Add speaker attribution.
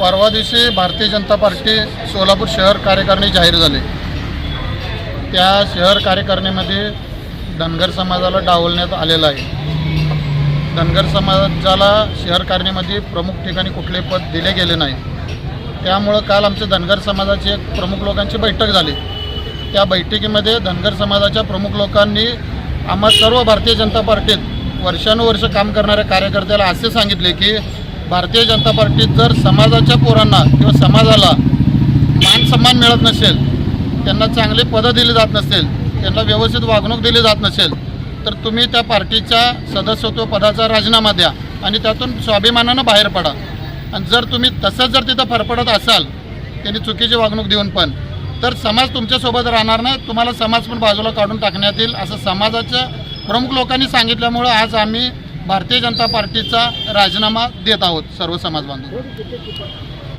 Speaker 1: परवा दिवशी भारतीय जनता पार्टी सोलापूर शहर कार्यकारिणी जाहीर झाली. त्या शहर कार्यकारिणीमध्ये धनगर समाजाला डावलण्यात आलेलं आहे. धनगर समाजाला शहर कारणीमध्ये प्रमुख ठिकाणी कुठले पद दिले गेले नाही. त्यामुळं काल आमच्या धनगर समाजाची एक प्रमुख लोकांची बैठक झाली. त्या बैठकीमध्ये धनगर समाजाच्या प्रमुख लोकांनी आम्हा सर्व भारतीय जनता पार्टीत वर्षानुवर्ष काम करणाऱ्या कार्यकर्त्याला असे सांगितले की भारतीय जनता पार्टीत जर समाजाच्या पोरांना किंवा समाजाला मान सन्मान मिळत नसेल त्यांना चांगली पदं दिली जात नसेल त्यांना व्यवस्थित वागणूक दिली जात नसेल तर तुम्ही त्या पार्टीच्या सदस्यत्व पदाचा राजीनामा द्या आणि त्यातून स्वाभिमानानं बाहेर पडा. आणि जर तुम्ही तसंच जर तिथं फरफडत असाल त्यांनी चुकीची वागणूक देऊन पण तर समाज तुमच्यासोबत राहणार नाही तुम्हाला समाज पण बाजूला काढून टाकण्यात येईल असं समाजाच्या प्रमुख लोकांनी सांगितल्यामुळं आज आम्ही भारतीय जनता पार्टीचा राजीनामा देत आहोत सर्व समाज बांधव